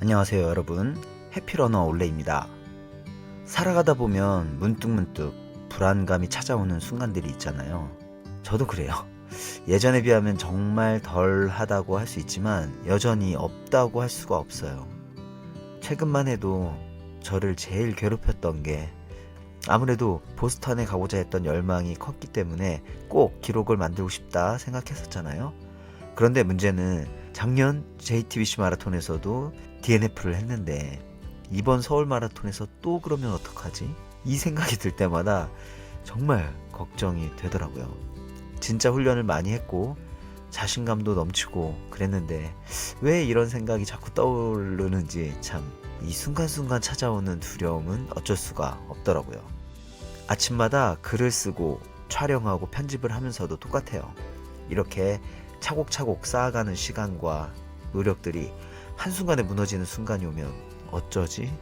안녕하세요 여러분. 해피러너 올레입니다. 살아가다 보면 문득문득 불안감이 찾아오는 순간들이 있잖아요. 저도 그래요. 예전에 비하면 정말 덜 하다고 할 수 있지만 여전히 없다고 할 수가 없어요. 최근만 해도 저를 제일 괴롭혔던 게 아무래도 보스턴에 가고자 했던 열망이 컸기 때문에 꼭 기록을 만들고 싶다 생각했었잖아요 그런데 문제는 작년 JTBC 마라톤에서도 DNF를 했는데 이번 서울 마라톤에서 또 그러면 어떡하지? 이 생각이 들 때마다 정말 걱정이 되더라고요. 진짜 훈련을 많이 했고 자신감도 넘치고 그랬는데 왜 이런 생각이 자꾸 떠오르는지 참 이 순간순간 찾아오는 두려움은 어쩔 수가 없더라고요. 아침마다 글을 쓰고 촬영하고 편집을 하면서도 똑같아요. 이렇게 차곡차곡 쌓아가는 시간과 노력들이 한순간에 무너지는 순간이 오면 어쩌지?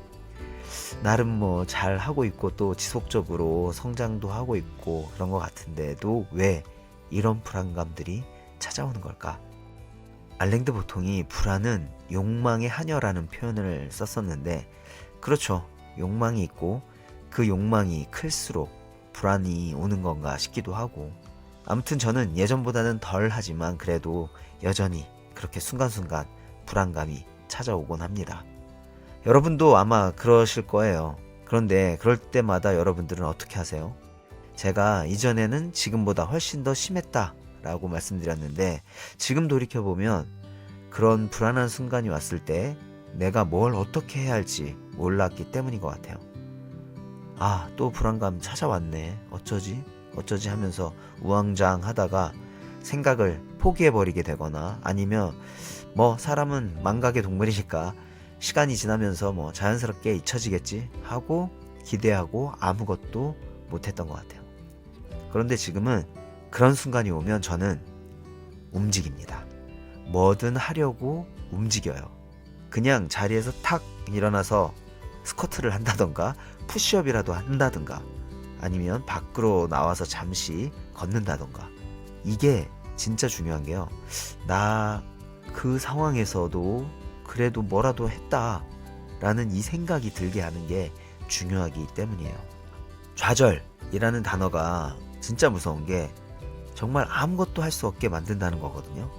나름 뭐 잘 하고 있고 또 지속적으로 성장도 하고 있고 그런 것 같은데도 왜 이런 불안감들이 찾아오는 걸까? 알랭드 보통이 불안은 욕망의 하녀라는 표현을 썼었는데 그렇죠. 욕망이 있고 그 욕망이 클수록 불안이 오는 건가 싶기도 하고 아무튼 저는 예전보다는 덜 하지만 그래도 여전히 그렇게 순간순간 불안감이 찾아오곤 합니다. 여러분도 아마 그러실 거예요. 그런데 그럴 때마다 여러분들은 어떻게 하세요? 제가 이전에는 지금보다 훨씬 더 심했다 라고 말씀드렸는데 지금 돌이켜보면 그런 불안한 순간이 왔을 때 내가 뭘 어떻게 해야 할지 몰랐기 때문인 것 같아요. 아, 또 불안감 찾아왔네. 어쩌지? 어쩌지 하면서 우왕좌왕 하다가 생각을 포기해버리게 되거나 아니면 뭐 사람은 망각의 동물이니까 시간이 지나면서 뭐 자연스럽게 잊혀지겠지 하고 기대하고 아무것도 못했던 것 같아요. 그런데 지금은 그런 순간이 오면 저는 움직입니다. 뭐든 하려고 움직여요. 그냥 자리에서 탁 일어나서 스쿼트를 한다던가 푸시업이라도 한다던가 아니면 밖으로 나와서 잠시 걷는다던가 이게 진짜 중요한 게요. 나 그 상황에서도 그래도 뭐라도 했다 라는 이 생각이 들게 하는 게 중요하기 때문이에요. 좌절이라는 단어가 진짜 무서운 게 정말 아무것도 할 수 없게 만든다는 거거든요.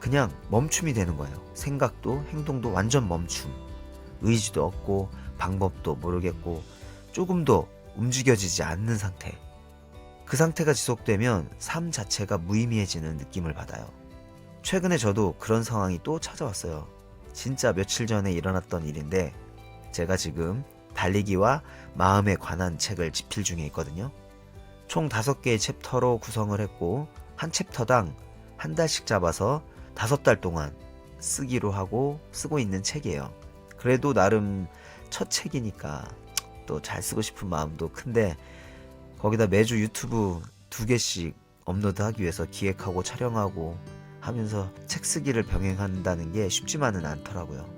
그냥 멈춤이 되는 거예요. 생각도 행동도 완전 멈춤. 의지도 없고 방법도 모르겠고 조금도 움직여지지 않는 상태. 그 상태가 지속되면 삶 자체가 무의미해지는 느낌을 받아요. 최근에 저도 그런 상황이 또 찾아왔어요. 진짜 며칠 전에 일어났던 일인데 제가 지금 달리기와 마음에 관한 책을 집필 중에 있거든요. 총 다섯 개의 챕터로 구성을 했고 한 챕터당 한 달씩 잡아서 다섯 달 동안 쓰기로 하고 쓰고 있는 책이에요. 그래도 나름 첫 책이니까 또 잘 쓰고 싶은 마음도 큰데 거기다 매주 유튜브 두 개씩 업로드하기 위해서 기획하고 촬영하고 하면서 책 쓰기를 병행한다는 게 쉽지만은 않더라고요.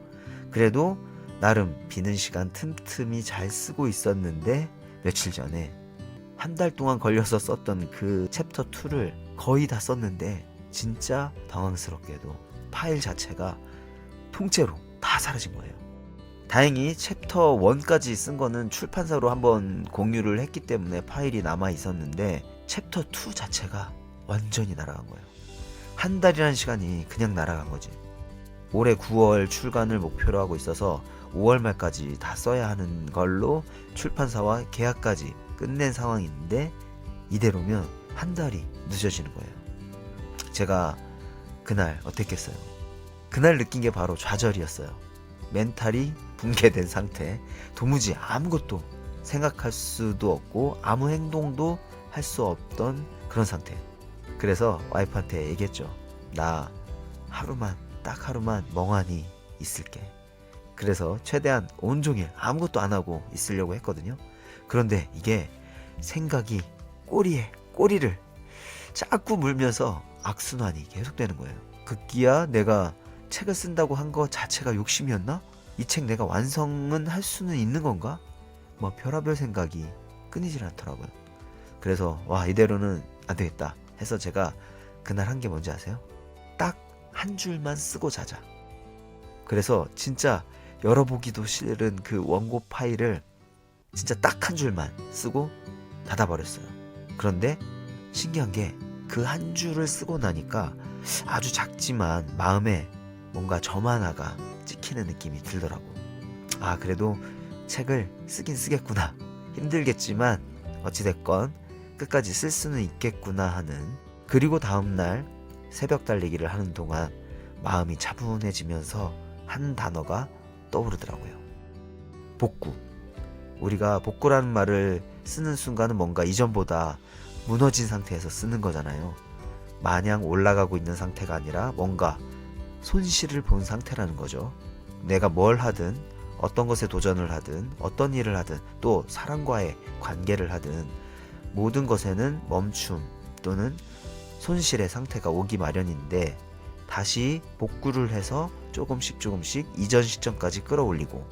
그래도 나름 비는 시간 틈틈이 잘 쓰고 있었는데 며칠 전에 한 달 동안 걸려서 썼던 그 챕터 2를 거의 다 썼는데 진짜 당황스럽게도 파일 자체가 통째로 다 사라진 거예요. 다행히 챕터 1까지 쓴 거는 출판사로 한번 공유를 했기 때문에 파일이 남아 있었는데 챕터 2 자체가 완전히 날아간 거예요. 한 달이라는 시간이 그냥 날아간 거지. 올해 9월 출간을 목표로 하고 있어서 5월 말까지 다 써야 하는 걸로 출판사와 계약까지 끝낸 상황인데 이대로면 한 달이 늦어지는 거예요. 제가 그날 어땠겠어요? 그날 느낀 게 바로 좌절이었어요. 멘탈이 붕괴된 상태, 도무지 아무것도 생각할 수도 없고 아무 행동도 할 수 없던 그런 상태. 그래서 와이프한테 얘기했죠. 나 하루만 딱 하루만 멍하니 있을게. 그래서 최대한 온종일 아무것도 안 하고 있으려고 했거든요. 그런데 이게 생각이 꼬리에 꼬리를 자꾸 물면서 악순환이 계속되는 거예요. 급기야 내가 책을 쓴다고 한 거 자체가 욕심이었나? 이 책 내가 완성은 할 수는 있는 건가? 뭐 별의별 생각이 끊이질 않더라고요. 그래서 와 이대로는 안 되겠다 해서 제가 그날 한 게 뭔지 아세요? 딱 한 줄만 쓰고 자자. 그래서 진짜 열어보기도 싫은 그 원고 파일을 진짜 딱 한 줄만 쓰고 닫아버렸어요. 그런데 신기한 게 그 한 줄을 쓰고 나니까 아주 작지만 마음에 뭔가 점 하나가 찍히는 느낌이 들더라고. 아, 그래도 책을 쓰긴 쓰겠구나. 힘들겠지만 어찌됐건 끝까지 쓸 수는 있겠구나 하는 그리고 다음날 새벽 달리기를 하는 동안 마음이 차분해지면서 한 단어가 떠오르더라고요. 복구. 우리가 복구라는 말을 쓰는 순간은 뭔가 이전보다 무너진 상태에서 쓰는 거잖아요. 마냥 올라가고 있는 상태가 아니라 뭔가 손실을 본 상태라는 거죠. 내가 뭘 하든 어떤 것에 도전을 하든 어떤 일을 하든 또 사람과의 관계를 하든 모든 것에는 멈춤 또는 손실의 상태가 오기 마련인데 다시 복구를 해서 조금씩 조금씩 이전 시점까지 끌어올리고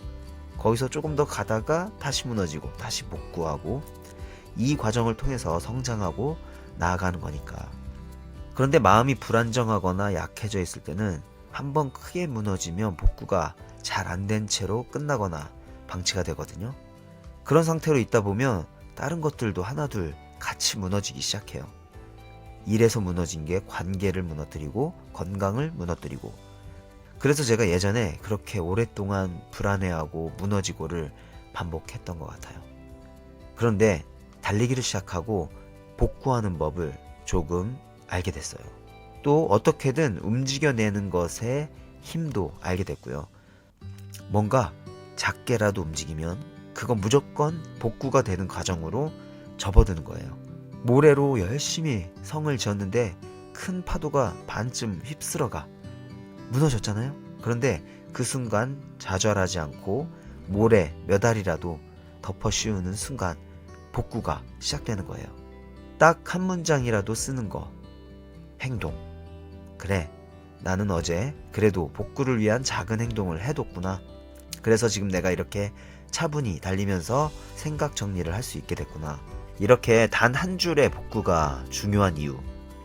거기서 조금 더 가다가 다시 무너지고 다시 복구하고 이 과정을 통해서 성장하고 나아가는 거니까. 그런데 마음이 불안정하거나 약해져 있을 때는 한번 크게 무너지면 복구가 잘 안 된 채로 끝나거나 방치가 되거든요. 그런 상태로 있다 보면 다른 것들도 하나둘 같이 무너지기 시작해요. 일에서 무너진 게 관계를 무너뜨리고 건강을 무너뜨리고 그래서 제가 예전에 그렇게 오랫동안 불안해하고 무너지고를 반복했던 것 같아요. 그런데 달리기를 시작하고 복구하는 법을 조금 알게 됐어요. 또 어떻게든 움직여내는 것에 힘도 알게 됐고요. 뭔가 작게라도 움직이면 그건 무조건 복구가 되는 과정으로 접어드는 거예요. 모래로 열심히 성을 지었는데 큰 파도가 반쯤 휩쓸어가 무너졌잖아요. 그런데 그 순간 좌절하지 않고 모래 몇 알이라도 덮어 씌우는 순간 복구가 시작되는 거예요. 딱 한 문장이라도 쓰는 거. 행동. 그래. 나는 어제 그래도 복구를 위한 작은 행동을 해뒀구나. 그래서 지금 내가 이렇게 차분히 달리면서 생각 정리를 할 수 있게 됐구나. 이렇게 단 한 줄의 복구가 중요한 이유.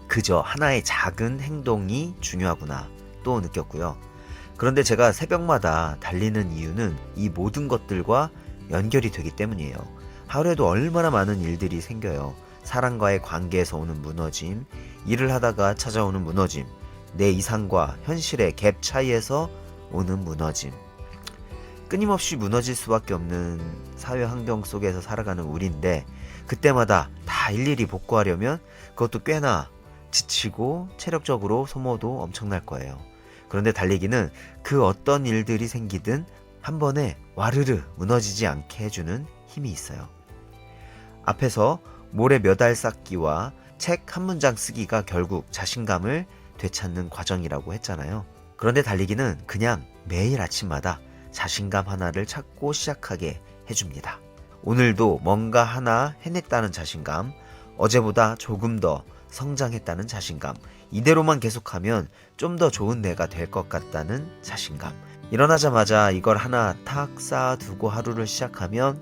그저 하나의 작은 행동이 중요하구나. 또 느꼈고요. 그런데 제가 새벽마다 달리는 이유는 이 모든 것들과 연결이 되기 때문이에요. 하루에도 얼마나 많은 일들이 생겨요. 사람과의 관계에서 오는 무너짐, 일을 하다가 찾아오는 무너짐, 내 이상과 현실의 갭 차이에서 오는 무너짐. 끊임없이 무너질 수밖에 없는 사회 환경 속에서 살아가는 우리인데 그때마다 다 일일이 복구하려면 그것도 꽤나 지치고 체력적으로 소모도 엄청날 거예요. 그런데 달리기는 그 어떤 일들이 생기든 한 번에 와르르 무너지지 않게 해주는 힘이 있어요. 앞에서 모래 몇 알 쌓기와 책 한 문장 쓰기가 결국 자신감을 되찾는 과정이라고 했잖아요. 그런데 달리기는 그냥 매일 아침마다 자신감 하나를 찾고 시작하게 해줍니다. 오늘도 뭔가 하나 해냈다는 자신감, 어제보다 조금 더 성장했다는 자신감, 이대로만 계속하면 좀 더 좋은 내가 될 것 같다는 자신감. 일어나자마자 이걸 하나 탁 쌓아두고 하루를 시작하면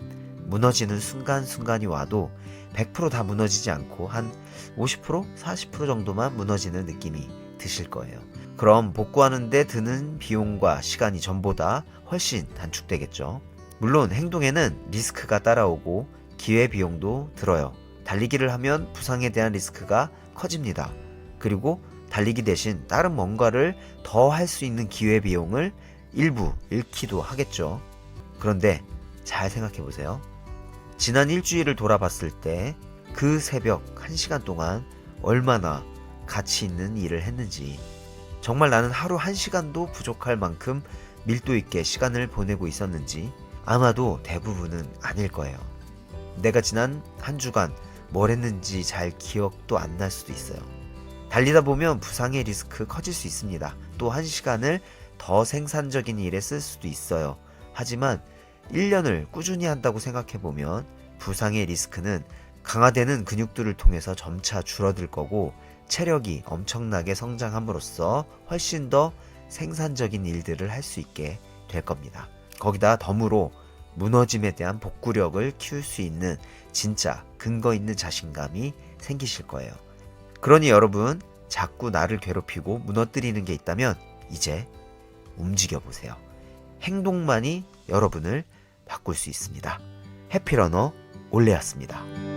무너지는 순간순간이 와도 100%다 무너지지 않고 한 50%, 40% 정도만 무너지는 느낌이 드실 거예요. 그럼 복구하는데 드는 비용과 시간이 전보다 훨씬 단축되겠죠. 물론 행동에는 리스크가 따라오고 기회 비용도 들어요. 달리기를 하면 부상에 대한 리스크가 커집니다. 그리고 달리기 대신 다른 뭔가를 더 할 수 있는 기회 비용을 일부 잃기도 하겠죠. 그런데 잘 생각해 보세요. 지난 일주일을 돌아봤을 때 그 새벽 1시간 동안 얼마나 가치 있는 일을 했는지 정말 나는 하루 1시간도 부족할 만큼 밀도 있게 시간을 보내고 있었는지 아마도 대부분은 아닐 거예요. 내가 지난 한 주간 뭘 했는지 잘 기억도 안 날 수도 있어요. 달리다 보면 부상의 리스크 커질 수 있습니다. 또 한 시간을 더 생산적인 일에 쓸 수도 있어요. 하지만 1년을 꾸준히 한다고 생각해 보면 부상의 리스크는 강화되는 근육들을 통해서 점차 줄어들 거고 체력이 엄청나게 성장함으로써 훨씬 더 생산적인 일들을 할 수 있게 될 겁니다. 거기다 덤으로 무너짐에 대한 복구력을 키울 수 있는 진짜 근거 있는 자신감이 생기실 거예요. 그러니 여러분, 자꾸 나를 괴롭히고 무너뜨리는 게 있다면 이제 움직여 보세요. 행동만이 여러분을 바꿀 수 있습니다. 해피러너 올레였습니다.